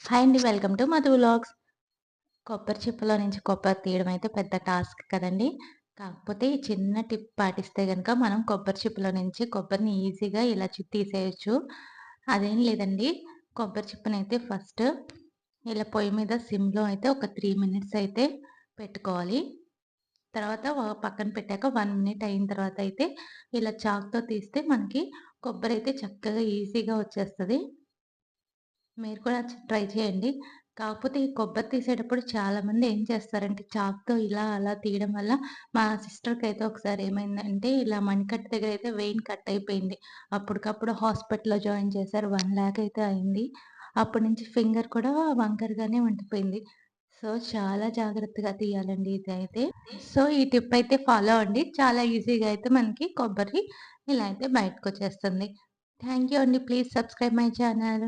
Hi అండి welcome to Madhu vlogs. కొబ్బరి చిప్పలో నుంచి కొబ్బరి తీయడం అయితే పెద్ద టాస్క్ కదండి. కాకపోతే ఈ చిన్న టిప్ పాటిస్తే కనుక మనం కొబ్బరి చిప్పలో నుంచి కొబ్బరిని ఈజీగా ఇలా చి తీసేయచ్చు. అదేం లేదండి కొబ్బరి చిప్పని అయితే ఫస్ట్ ఇలా పొయ్యి మీద సిమ్లో అయితే ఒక త్రీ మినిట్స్ అయితే పెట్టుకోవాలి. తర్వాత పక్కన పెట్టాక వన్ మినిట్ అయిన తర్వాత అయితే ఇలా చాక్తో తీస్తే మనకి కొబ్బరి అయితే చక్కగా ఈజీగా వచ్చేస్తుంది. మీరు కూడా ట్రై చేయండి. కాకపోతే ఈ కొబ్బరి తీసేటప్పుడు చాలామంది ఏం చేస్తారంటే చాక్తో ఇలా అలా తీయడం వల్ల మా సిస్టర్కి అయితే ఒకసారి ఏమైందంటే ఇలా మణికట్ దగ్గర అయితే వెయిన్ కట్ అయిపోయింది. అప్పటికప్పుడు హాస్పిటల్లో జాయిన్ చేశారు. వన్ ల్యాక్ అయితే అయింది. అప్పటి నుంచి ఫింగర్ కూడా వంకరగానే ఉండిపోయింది. సో చాలా జాగ్రత్తగా తీయాలండి ఇది అయితే సో ఈ టిప్ అయితే ఫాలో అండి చాలా ఈజీగా అయితే మనకి కొబ్బరి ఇలా అయితే బయటకు వచ్చేస్తుంది. థ్యాంక్ యూ అండి. Please subscribe my channel.